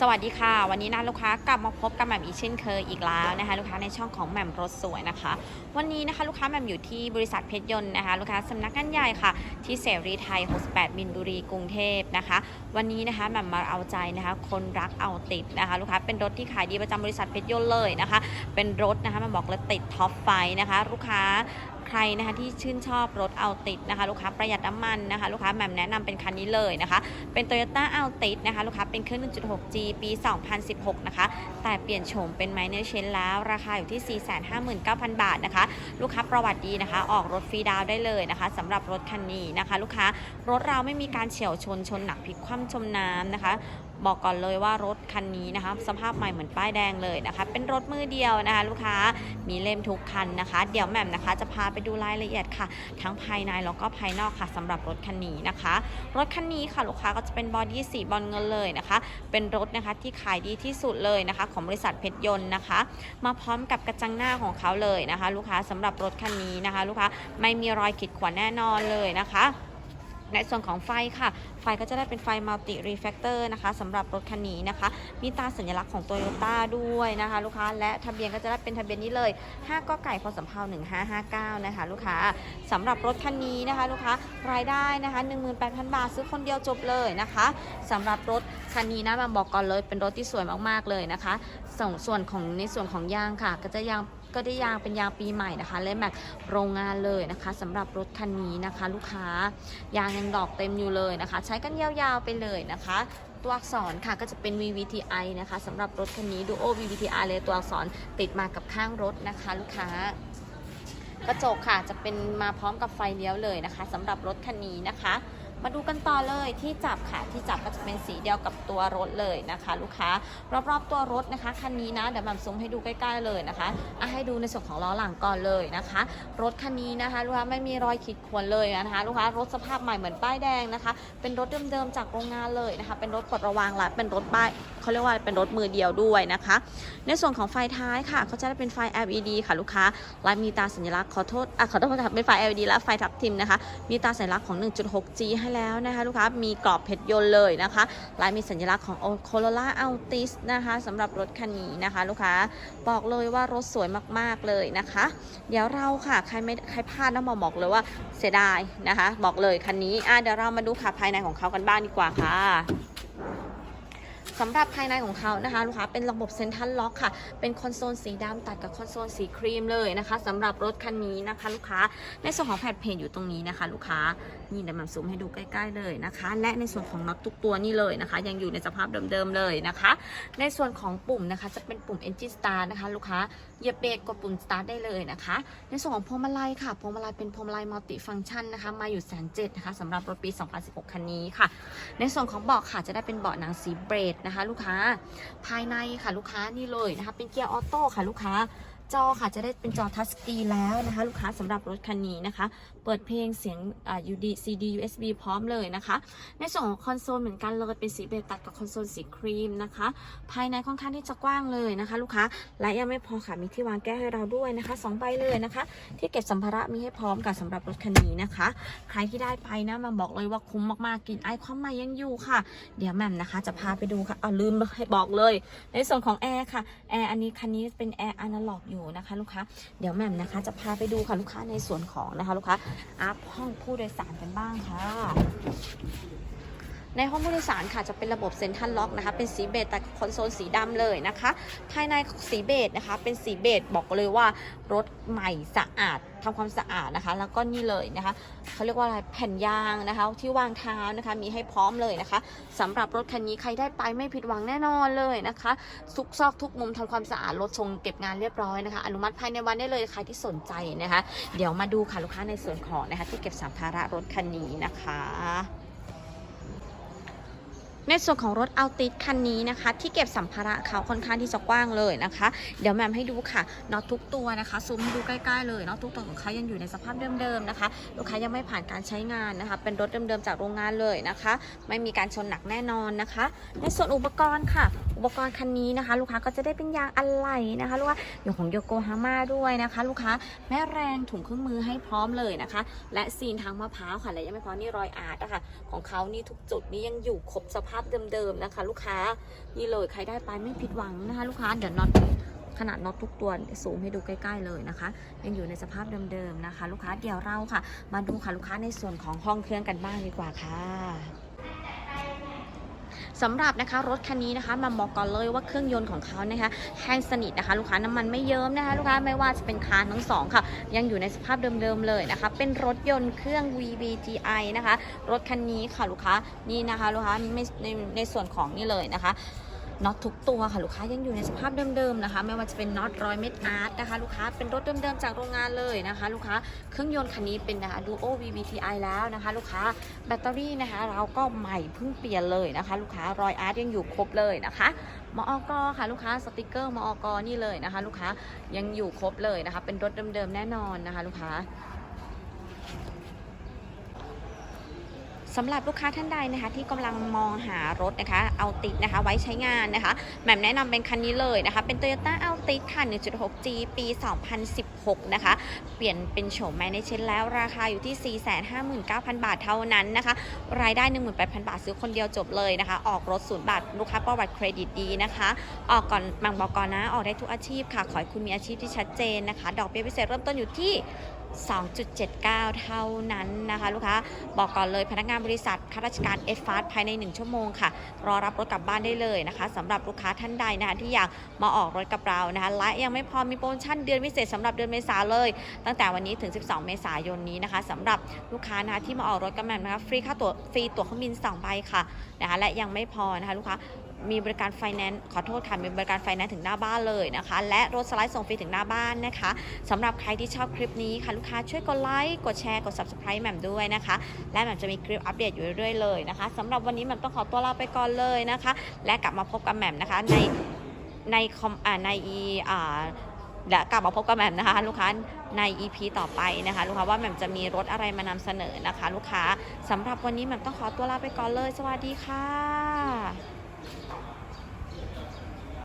สวัสดีค่ะ วันนี้นะลูกค้ากลับมาพบกับแหม่มอีเช่นเคยอีกแล้วนะคะลูกค้าในช่องของแหม่มรถสวยนะคะ วันนี้นะคะลูกค้าแหม่มอยู่ที่บริษัทเพชรยนต์นะคะลูกค้าสำนักงานใหญ่ค่ะ ที่เสรีไทย 68 มินบุรีกรุงเทพนะคะ วันนี้นะคะแหม่มมาเอาใจนะคะ คนรักเอาติดนะคะ ลูกค้าเป็นรถที่ขายดีประจำบริษัทเพชรยนต์เลยนะคะ เป็นรถนะคะแหมันบอกเลยติดท็อปไฟนะคะ ลูกค้า ใครนะคะที่ชื่นชอบรถเอาติดนะคะลูกค้าประหยัดน้ำมันนะคะลูกค้าแหม่มแนะนำเป็นคันนี้เลยนะคะเป็น Toyota a l t i s นะคะลูกค้าเป็นเครื่อง 1.6G ปี 2016 นะคะแต่เปลี่ยนโฉมเป็น Minor Change แล้วราคาอยู่ที่ 459,000 บาทนะคะลูกค้าประวัติดีนะคะออกรถฟรีดาวได้เลยนะคะสำหรับรถคันนี้นะคะ ลูกค้ารถเราไม่มีการเฉียวชนชนหนักพลิกคว่ำจมน้ำนะคะ บอกก่อนเลยว่ารถคันนี้นะคะ สภาพใหม่เหมือนป้ายแดงเลยนะคะ เป็นรถมือเดียวนะคะ ลูกค้ามีเล่มทุกคันนะคะ เดี๋ยวแหม่มนะคะ จะพาไปดูรายละเอียดค่ะ ทั้งภายในแล้วก็ภายนอกค่ะสำหรับรถคันนี้นะคะ รถคันนี้ค่ะลูกค้าก็จะเป็นบอดี้สีบอลเงินเลยนะคะ เป็นรถนะคะที่ขายดีที่สุดเลยนะคะ ของบริษัทเพชรยนต์นะคะ มาพร้อมกับกระจังหน้าของเขาเลยนะคะ ลูกค้าสำหรับรถคันนี้นะคะ ลูกค้าไม่มีรอยขีดข่วนแน่นอนเลยนะคะ ในส่วนของไฟค่ะ ไฟก็จะได้เป็นไฟมัลติรีแฟกเตอร์นะคะสำหรับรถคันนี้นะคะ มีตาสัญลักษณ์ของโตโยต้าด้วยนะคะ ลูกค้าและทะเบียนก็จะได้เป็นทะเบียนนี้เลย5ก็ไก่พอสำเภา1559 นะคะ ลูกค้าสำหรับรถคันนี้นะคะ ลูกค้ารายได้นะคะ 18,000 บาทซื้อคนเดียวจบเลยนะคะสำหรับรถคันนี้นะมาบอกก่อนเลยเป็นรถที่สวยมากๆเลยนะคะส่วนส่วนของในส่วนของยางค่ะ ก็จะยาง ก็ได้ยางเป็นยางปีใหม่นะคะและแม็กโรงงานเลยนะคะสำหรับรถคันนี้นะคะ ลูกค้ายางยังดอกเต็มอยู่เลยนะคะ ใช้กันยาวๆไปเลยนะคะตัวอักษรค่ะก็จะเป็น VVTi นะคะสำหรับรถคันนี้ Duo VVTi เลยตัวอักษรติดมากับข้างรถนะคะ ลูกค้ากระจกค่ะจะเป็นมาพร้อมกับไฟเลี้ยวเลยนะคะสำหรับรถคันนี้นะคะ มาดูกันต่อเลยที่จับค่ะที่จับก็จะเป็นสีเดียวกับตัวรถเลยนะคะ ลูกค้ารอบๆตัวรถนะคะคันนี้นะเดี๋ยวแหม่มซูมให้ดูใกล้ๆเลยนะคะอะให้ดูในส่วนของล้อหลังก่อนเลยนะคะ รถคันนี้นะคะลูกค้าไม่มีรอยขีดข่วนเลยนะคะ ลูกค้ารถสภาพใหม่เหมือนป้ายแดงนะคะ เป็นรถเดิมๆจากโรงงานเลยนะคะ เป็นรถปลดระวางละเป็นรถป้ายเขาเรียกว่าเป็นรถมือเดียวด้วยนะคะ ในส่วนของไฟท้ายค่ะเขาจะได้เป็นไฟ LED ค่ะลูกค้าและมีตาสัญลักษณ์ขอโทษอะขอโทษค่ะเป็นไฟ LED และไฟทับทิมนะคะ มีตาสัญลักษณ์ของ 1.6G ให้แล้วนะคะลูกค้ามีกรอบเพชรยนต์เลยนะคะและมีสัญลักษณ์ของ Corolla Altis นะคะสำหรับรถคันนี้นะคะ ลูกค้าบอกเลยว่ารถสวยมากๆเลยนะคะ เดี๋ยวเราค่ะใครไม่ใครพลาดนะหมอบอกเลยว่าเสียดายนะคะ บอกเลยคันนี้อะเดี๋ยวเรามาดูค่ะภายในของเขากันบ้างดีกว่าค่ะสำหรับภายในของเขานะคะลูกค้าเป็นระบบเซ็นทรัลล็อกค่ะ เป็นคอนโซลสีดำตัดกับคอนโซลสีครีมเลยนะคะสำหรับรถคันนี้นะคะ ลูกค้าในส่วนของแผ่นเพจอยู่ตรงนี้นะคะ ลูกค้านี่เดี๋ยวมาซูมให้ดูใกล้ๆเลยนะคะ และในส่วนของน็อตทุกตัวนี่เลยนะคะ ยังอยู่ในสภาพเดิมๆเลยนะคะ ในส่วนของปุ่มนะคะจะเป็นปุ่ม Engine Start นะคะ ลูกค้าเหยียบเบรกกดปุ่ม Start ได้เลยนะคะ ในส่วนของพวงมาลัยค่ะพวงมาลัยเป็นพวงมาลัยมัลติฟังชันนะคะ มาอยู่แสนเจ็ดนะคะสำหรับรถปี 2016 คันนี้ค่ะ ในส่วนของเบาะค่ะจะได้เป็นเบาะหนังสีเบรดนะคะ ลูกค้าภายในค่ะลูกค้านี่เลยนะคะ เป็นเกียร์ออโต้ค่ะลูกค้า จอค่ะจะได้เป็นจอทัชสกรีนแล้วนะคะ ลูกค้าสำหรับรถคันนี้นะคะ เปิดเพลงเสียงอ่า UD CD USB พร้อมเลยนะคะ ในส่วนของคอนโซลเหมือนกันเลยเป็นสีเบจตัดกับคอนโซลสีครีมนะคะ ภายในค่อนข้างที่จะกว้างเลยนะคะ ลูกค้าและยังไม่พอค่ะมีที่วางแก้วให้เราด้วยนะคะสองใบเลยนะคะ ที่เก็บสัมภาระมีให้พร้อมกับสำหรับรถคันนี้นะคะ ใครที่ได้ไปนะมาบอกเลยว่าคุ้มมากๆกินไอความใหม่ยังอยู่ค่ะ เดี๋ยวแหม่มนะคะ จะพาไปดูค่ะเอาลืมให้บอกเลย ในส่วนของแอร์ค่ะแอร์อันนี้คันนี้เป็นแอร์อนาล็อกอยู่นะคะ ลูกค้า เดี๋ยวแม่มนะคะ จะพาไปดูค่ะลูกค้าในส่วนของนะคะ ลูกค้าอัพห้องผู้โดยสารกันบ้างค่ะ ในห้องผู้โดยสารค่ะจะเป็นระบบเซ็นทรัลล็อกนะคะ เป็นสีเบจแต่คอนโซลสีดำเลยนะคะ ภายในสีเบจนะคะ เป็นสีเบจบอกเลยว่ารถใหม่สะอาดทำความสะอาดนะคะ แล้วก็นี่เลยนะคะเขาเรียกว่าอะไรแผ่นยางนะคะ ที่วางเท้านะคะ มีให้พร้อมเลยนะคะสำหรับรถคันนี้ใครได้ไปไม่ผิดหวังแน่นอนเลยนะคะซุกซอกทุกมุมทำความสะอาดรถชงเก็บงานเรียบร้อยนะคะ อนุมัติภายในวันได้เลยใครที่สนใจนะคะ เดี๋ยวมาดูค่ะลูกค้าในส่วนของนะคะ ที่เก็บสัมภาระรถคันนี้นะคะ ในส่วนของรถเอาติดคันนี้นะคะ ที่เก็บสัมภาระเขาค่อนข้างที่จะกว้างเลยนะคะ เดี๋ยวแมมให้ดูค่ะน็อตทุกตัวนะคะซูมให้ดูใกล้ๆเลยน็อตทุกตัวของเขายังอยู่ในสภาพเดิมๆนะคะ ลูกค้ายังไม่ผ่านการใช้งานนะคะ เป็นรถเดิมๆจากโรงงานเลยนะคะ ไม่มีการชนหนักแน่นอนนะคะ ในส่วนอุปกรณ์ค่ะอุปกรณ์คันนี้นะคะ ลูกค้าก็จะได้เป็นยางอะไหล่นะคะหรือว่าอย่างของโยโกฮาม่าด้วยนะคะ ลูกค้าแม่แรงถุงเครื่องมือให้พร้อมเลยนะคะ และซีนทางมะพร้าวค่ะและยังไม่พอนี่รอยอาร์ตนะคะของเขานี่ทุกจุดนี่ยังอยู่ครบสภาพเดิมๆนะคะ ลูกค้านี่เลยใครได้ไปไม่ผิดหวังนะคะ ลูกค้าเดี๋ยวน็อตขนาดน็อตทุกตัวสูงให้ดูใกล้ๆเลยนะคะ ยังอยู่ในสภาพเดิมๆนะคะ ลูกค้าเดี๋ยวเราค่ะ มาดูค่ะลูกค้าในส่วนของห้องเครื่องกันบ้างดีกว่าค่ะ สำหรับนะคะรถคันนี้นะคะมาบอกก่อนเลยว่าเครื่องยนต์ของเขานะคะแห้งสนิทนะคะ ลูกค้าน้ำมันไม่เยิ้มนะคะลูกค้าไม่ว่าจะเป็นคานทั้งสองค่ะ ยังอยู่ในสภาพเดิมๆเลยนะคะ เป็นรถยนต์เครื่อง VBTi นะคะ รถคันนี้ค่ะลูกค้านี่นะคะลูกค้าไม่ในในส่วนของนี่เลยนะคะ น็อตทุกตัวค่ะลูกค้ายังอยู่ในสภาพเดิมๆนะคะ ไม่ว่าจะเป็นน็อตร้อยเม็ดอาร์ตนะคะ ลูกค้าเป็นรถเดิมๆจากโรงงานเลยนะคะ ลูกค้าเครื่องยนต์คันนี้เป็นนะคะ Duo VBTi แล้วนะคะ ลูกค้าแบตเตอรี่นะคะ เราก็ใหม่เพิ่งเปลี่ยนเลยนะคะ ลูกค้ารอยอาร์ตยังอยู่ครบเลยนะคะมอกค่ะลูกค้าสติกเกอร์มอกนี่เลยนะคะ ลูกค้ายังอยู่ครบเลยนะคะ เป็นรถเดิมๆแน่นอนนะคะ ลูกค้า สำหรับลูกค้าท่านใดนะคะ ที่กำลังมองหารถนะคะเอาติดนะคะ ไว้ใช้งานนะคะแหม่มแนะนำเป็นคันนี้เลยนะคะ เป็น Toyota a l t i s ค่ะ 1.6G ปี 2016 นะคะ เปลี่ยนเป็นโฉมแมนในเชนแล้วราคาอยู่ที่ 459,000 บาทเท่านั้นนะคะ รายได้ 18,000 บาทซื้อคนเดียวจบเลยนะคะ ออกรถศูนย์บาท ลูกค้าประวัติเครดิตดีนะคะ ออกก่อนบางบอกก่อนนะ ออกได้ทุกอาชีพค่ะ ขอให้คุณมีอาชีพที่ชัดเจนนะคะ ดอกเบี้ยพิเศษเริ่มต้นอยู่ที่ 2.79 เท่านั้นนะคะลูกค้าบอกก่อนเลยพนักงานบริษัทข้าราชการเอฟฟาภายใน 1 ชั่วโมงค่ะ รอรับรถกลับบ้านได้เลยนะคะสำหรับลูกค้าท่านใดนะคะที่อยากมาออกรถกับเรานะคะและยังไม่พอมีโปรโมชั่นเดือนพิเศษสำหรับเดือนเมษาเลย ตั้งแต่วันนี้ถึง 12 เมษายนนี้นะคะสำหรับลูกค้านะคะที่มาออกรถกับแมมนะคะฟรีค่าตั๋วฟรีตั๋วเครื่องบิน2ใบค่ะนะคะและยังไม่พอนะคะลูกค้า มีบริการไฟแนนซ์ขอโทษค่ะ มีบริการไฟแนนซ์ถึงหน้าบ้านเลยนะคะ และรถสไลด์ส่งฟรีถึงหน้าบ้านนะคะสำหรับใครที่ชอบคลิปนี้ค่ะ ลูกค้าช่วยกดไลค์กดแชร์กด subscribe แหม่มด้วยนะคะ และแหม่มจะมีคลิปอัปเดตอยู่เรื่อยๆเลยนะคะสำหรับวันนี้แหม่มต้องขอตัวลาไปก่อนเลยนะคะ และกลับมาพบกับแหม่มนะคะในในคอมอ่าในอีอ่าและกลับมาพบกับแหม่มนะคะ ลูกค้าใน EP ต่อไปนะคะ ลูกค้าว่าแหม่มจะมีรถอะไรมานำเสนอนะคะ ลูกค้าสำหรับวันนี้แหม่มต้องขอตัวลาไปก่อนเลย สวัสดีค่ะ